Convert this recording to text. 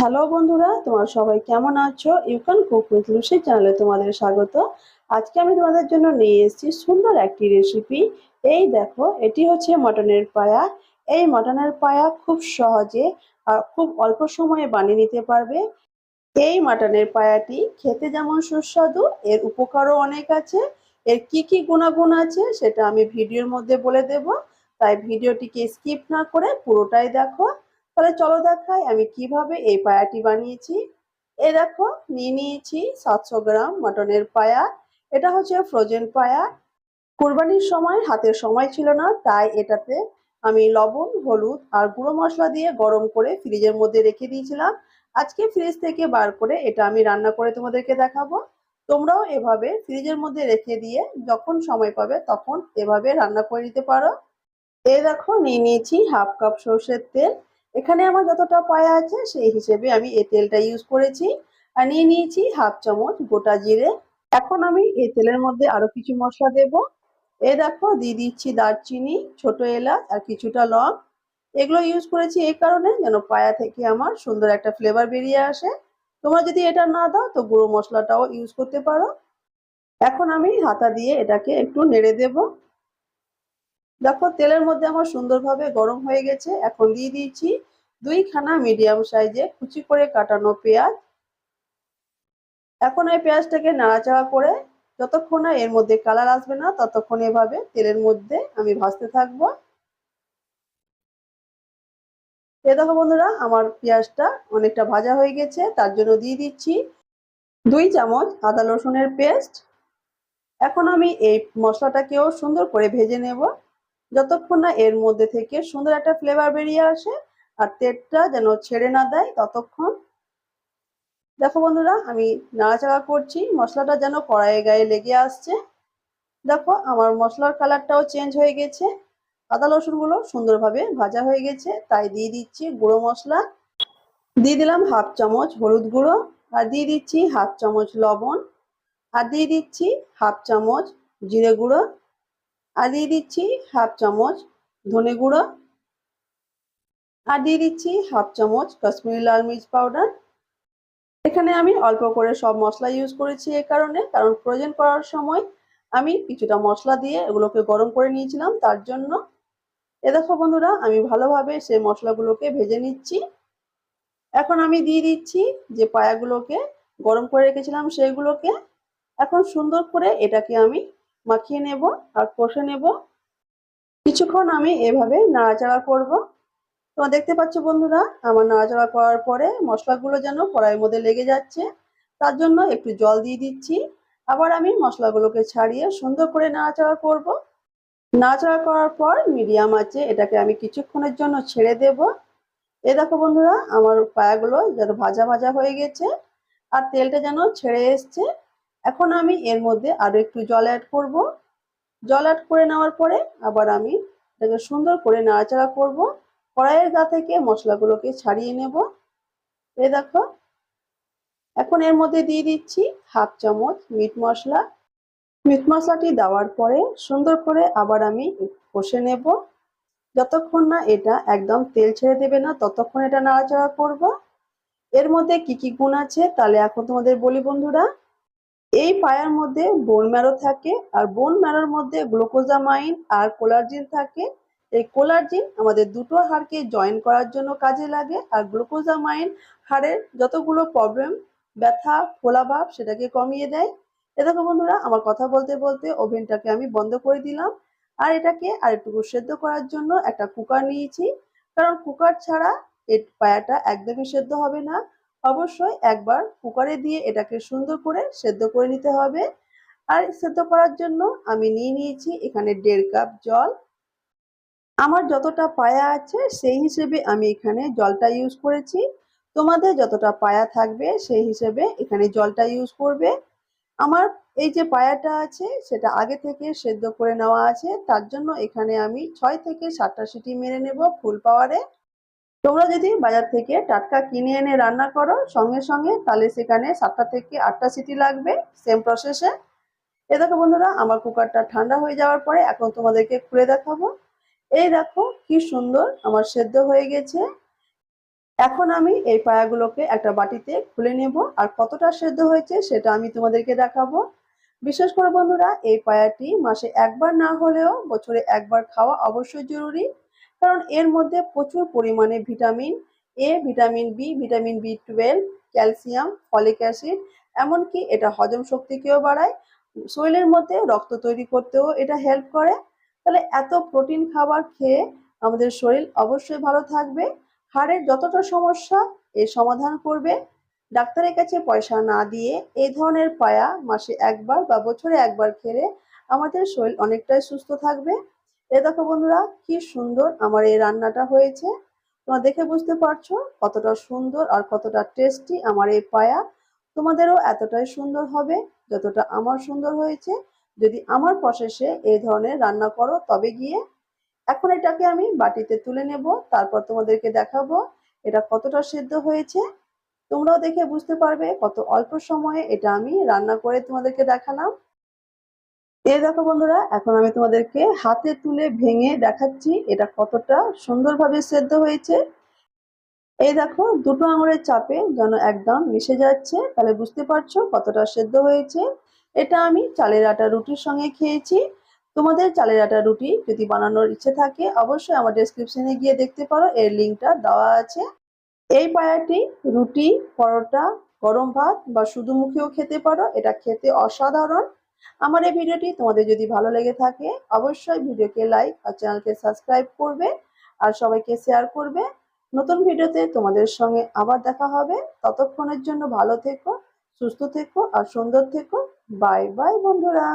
Hello বন্ধুরা, তোমরা সবাই কেমন আছো? You can cook with Lucy চ্যানেলে তোমাদের স্বাগত। আজকে আমি তোমাদের জন্য নিয়ে এসেছি সুন্দর একটি রেসিপি এই দেখো, এটি হচ্ছে মটনের পায়া। এই মটনের পায়া খুব সহজে আর খুব অল্প সময়ে বানিয়ে নিতে পারবে। এই মাটনের পায়াটি খেতে যেমন সুস্বাদু, এর উপকারও অনেক আছে। এর কি কি গুণাগুণ আছে সেটা আমি ভিডিওর মধ্যে বলে দেব। তাই ভিডিওটিকে স্কিপ না করে পুরোটাই দেখো। তাহলে চলো দেখাই আমি কীভাবে এই পায়াটি বানিয়েছি। এ দেখো, নিয়ে নিয়েছি সাতশো গ্রাম মটনের পায়া। এটা হচ্ছে ফ্রোজেন পায়া। কুরবানির সময়, হাতের সময় ছিল না, তাই এটাতে আমি লবণ, হলুদ আর গুঁড়ো মশলা দিয়ে গরম করে ফ্রিজের মধ্যে রেখে দিয়েছিলাম। আজকে ফ্রিজ থেকে বার করে এটা আমি রান্না করে তোমাদেরকে দেখাবো। তোমরাও এভাবে ফ্রিজের মধ্যে রেখে দিয়ে যখন সময় পাবে তখন এভাবে রান্না করে নিতে পারো। এ দেখো, নিয়ে নিয়েছি হাফ কাপ সর্ষের তেল। এখানে আমার যতটা পায়া আছে, সেই হিসেবে আমি এই তেলটা ইউজ করেছি। আর নিয়ে নিয়েছি হাফ চামচ গোটা জিরে। এখন আমি এই তেলের মধ্যে আরও কিছু মশলা দেব। এ দেখো, দিয়ে দিচ্ছি দারচিনি, ছোট এলাচ আর কিছুটা লং। এগুলো ইউজ করেছি এই কারণে যেন পায়া থেকে আমার সুন্দর একটা ফ্লেভার বেরিয়ে আসে। তোমরা যদি এটা না দাও, তো গুঁড়ো মশলাটাও ইউজ করতে পারো। এখন আমি হাতা দিয়ে এটাকে একটু নেড়ে দেব। দেখো, তেলের মধ্যে আমার সুন্দরভাবে গরম হয়ে গেছে। এখন দিয়ে দিয়েছি দুইখানা মিডিয়াম সাইজে কুচি করে কাটানো পেঁয়াজ। এখন এই পেঁয়াজটাকে নাড়াচাড়া করে যতক্ষণ না এর মধ্যে কালার আসবে না, ততক্ষণ এভাবে তেলের মধ্যে আমি ভাজতে থাকব। এ দেখো বন্ধুরা, আমার পেঁয়াজটা অনেকটা ভাজা হয়ে গেছে, তার জন্য দিয়ে দিচ্ছি দুই চামচ আদা রসুনের পেস্ট। এখন আমি এই মশলাটাকেও সুন্দর করে ভেজে নেব। যতক্ষণ না এর মধ্যে থেকে সুন্দর একটা ফ্লেভার বেরিয়ে আসে আর তেলটা যেন ছেড়ে না দেয়, ততক্ষণ দেখো বন্ধুরা, আমি নাড়াচাড়া করছি, মশলাটা যেন কড়াইয়ে গায়ে লেগে আসছে। দেখো, আমার মশলার কালারটাও চেঞ্জ হয়ে গেছে। আদা রসুনগুলো সুন্দরভাবে ভাজা হয়ে গেছে, তাই দিয়ে দিচ্ছি গুঁড়ো মশলা। দিয়ে দিলাম হাফ চামচ হলুদ গুঁড়ো আর দিয়ে দিচ্ছি হাফ চামচ লবণ। আর দিয়ে দিচ্ছি হাফ চামচ জিরে গুঁড়ো। আর দিয়ে দিচ্ছি হাফ চামচ ধনে গুঁড়ো। আর দিয়ে দিচ্ছি হাফ চামচ কাশ্মীরি লাল মির্চ পাউডার। এখানে আমি অল্প করে সব মশলা ইউজ করেছি এ কারণে, কারণ প্রয়োজন করার সময় আমি কিছুটা মশলা দিয়ে এগুলোকে গরম করে নিয়েছিলাম, তার জন্য। এ দেখো বন্ধুরা, আমি ভালোভাবে সেই মশলাগুলোকে ভেজে নিচ্ছি। এখন আমি দিয়ে দিচ্ছি যে পায়াগুলোকে গরম করে রেখেছিলাম, সেইগুলোকে। এখন সুন্দর করে এটাকে আমি মাখিয়ে নেব আর কষে নেব। কিছুক্ষণ আমি এভাবে নাড়াচাড়া করব। তোমরা দেখতে পাচ্ছ বন্ধুরা, আমার নাড়াচাড়া করার পরে মশলাগুলো যেন কড়াইয়ের মধ্যে লেগে যাচ্ছে। তার জন্য একটু জল দিয়ে দিচ্ছি। আবার আমি মশলাগুলোকে ছাড়িয়ে সুন্দর করে নাড়াচাড়া করব। নাড়াচাড়া করার পর মিডিয়াম আছে এটাকে আমি কিছুক্ষণের জন্য ছেড়ে দেব। এ দেখো বন্ধুরা, আমার পায়াগুলো যেন ভাজা ভাজা হয়ে গেছে। আর তেলটা যেন ছেড়ে এসছে। এখন আমি এর মধ্যে আরও একটু জল অ্যাড করব। জল অ্যাড করে নেওয়ার পরে আবার আমি এটাকে সুন্দর করে নাড়াচাড়া করব। কড়াইয়ের গা থেকে মশলাগুলোকে ছাড়িয়ে নেব। এ দেখো, এখন এর মধ্যে দিয়ে দিচ্ছি হাফ চামচ মিট মশলা। মিট মশলাটি দেওয়ার পরে সুন্দর করে আবার আমি কষে নেব। যতক্ষণ না এটা একদম তেল ছেড়ে দেবে না, ততক্ষণ এটা নাড়াচাড়া করব। এর মধ্যে কি কি গুণ আছে তাহলে এখন তোমাদের বলি বন্ধুরা। এই পায়ার মধ্যে বোন ম্যারো থাকে আর বোন ম্যারোর মধ্যে গ্লুকোজামাইন আর কোলার্জিন থাকে। এই কোলার্জিন আমাদের দুটো হাড়কে জয়েন করার জন্য কাজে লাগে আর গ্লুকোজামাইন হাড়ের যতগুলো প্রবলেম ব্যথা ফোলাভাব সেটাকে কমিয়ে দেয়। এ দেখো বন্ধুরা, আমার কথা বলতে বলতে ওভেনটাকে আমি বন্ধ করে দিলাম। আর এটাকে আরেকটুকু সেদ্ধ করার জন্য একটা কুকার নিয়েছি। কারণ কুকার ছাড়া এই পায়াটা একদমই সেদ্ধ হবে না। অবশ্যই একবার কুকারে দিয়ে এটাকে সুন্দর করে সেদ্ধ করে নিতে হবে। আর সেদ্ধ করার জন্য আমি নিয়ে নিয়েছি এখানে দেড় কাপ জল। আমার যতটা পায়া আছে সেই হিসেবে আমি এখানে জলটা ইউজ করেছি। তোমাদের যতটা পায়া থাকবে সেই হিসেবে এখানে জলটা ইউজ করবে। আমার এই যে পায়াটা আছে সেটা আগে থেকে সেদ্ধ করে নেওয়া আছে। তার জন্য এখানে আমি ছয় থেকে সাতটা সিটি মেরে নেব ফুল পাওয়ারে তোমরা যদি বাজার থেকে টাটকা কিনে এনে রান্না করো, সঙ্গে সঙ্গে তাহলে সেখানে সাতটা থেকে আটটা সিটি লাগবে সেম প্রসেসে এ দেখো বন্ধুরা, আমার কুকারটা ঠান্ডা হয়ে যাওয়ার পরে এখন তোমাদেরকে খুলে দেখাবো। এই দেখো কি সুন্দর আমার সেদ্ধ হয়ে গেছে। এখন আমি এই পায়াগুলোকে একটা বাটিতে খুলে নেব, আর কতটা সেদ্ধ হয়েছে সেটা আমি তোমাদেরকে দেখাবো। বিশেষ করে বন্ধুরা, এই পায়াটি মাসে একবার না হলেও বছরে একবার খাওয়া অবশ্যই জরুরি। কারণ এর মধ্যে প্রচুর পরিমাণে vitamin A vitamin B vitamin B twelve calcium folic acid এমনকি এটা হজম শক্তিকেও বাড়ায়। শরীরের মধ্যে রক্ত তৈরি করতেও এটা হেল্প করে। তাহলে এত প্রোটিন খাবার খেয়ে আমাদের শরীর অবশ্যই ভালো থাকবে। হাড়ের যতটা সমস্যা এর সমাধান করবে। ডাক্তারের কাছে পয়সা না দিয়ে এই ধরনের পায়া মাসে একবার বা বছরে একবার খেলে আমাদের শরীর অনেকটাই সুস্থ থাকবে। এ দেখো বন্ধুরা, কি সুন্দর আমার এই রান্নাটা হয়েছে। তোমরা দেখে বুঝতে পারছ কতটা সুন্দর আর কতটা টেস্টি আমার এই পায়া। তোমাদেরও এতটাই সুন্দর হবে, যতটা আমার সুন্দর হয়েছে। যদি আমার প্রসেসে এই ধরনের রান্না করো, তবে গিয়ে এখন এটাকে আমি বাটিতে তুলে নেব, তারপর তোমাদেরকে দেখাবো এটা কতটা সিদ্ধ হয়েছে। তোমরাও দেখে বুঝতে পারবে কত অল্প সময়ে এটা আমি রান্না করে তোমাদেরকে দেখালাম। এই দেখো বন্ধুরা, এখন আমি তোমাদেরকে হাতে তুলে ভেঙে দেখাচ্ছি এটা কতটা সুন্দরভাবে সেদ্ধ হয়েছে। এই দেখো, দুটো আঙুলের চাপে যেন একদম মিশে যাচ্ছে, তাহলে বুঝতে পারছ কতটা সেদ্ধ হয়েছে। এটা আমি চালের আটা রুটির সঙ্গে খেয়েছি। তোমাদের চালের আটা রুটি যদি বানানোর ইচ্ছে থাকে, অবশ্যই আমার ডেসক্রিপশনে গিয়ে দেখতে পারো, এর লিঙ্কটা দেওয়া আছে। এই পায়াটি রুটি, পরোটা, গরম ভাত বা শুধু মুখেও খেতে পারো, এটা খেতে অসাধারণ। আমার এই ভিডিওটি তোমাদের যদি ভালো লেগে থাকে, অবশ্যই ভিডিওকে লাইক আর চ্যানেলকে সাবস্ক্রাইব করবে আর সবাইকে শেয়ার করবে। নতুন ভিডিওতে তোমাদের সঙ্গে আবার দেখা হবে। ততক্ষণের জন্য ভালো থেকো, সুস্থ থেকো আর সুন্দর থেকো। বাই বাই বন্ধুরা।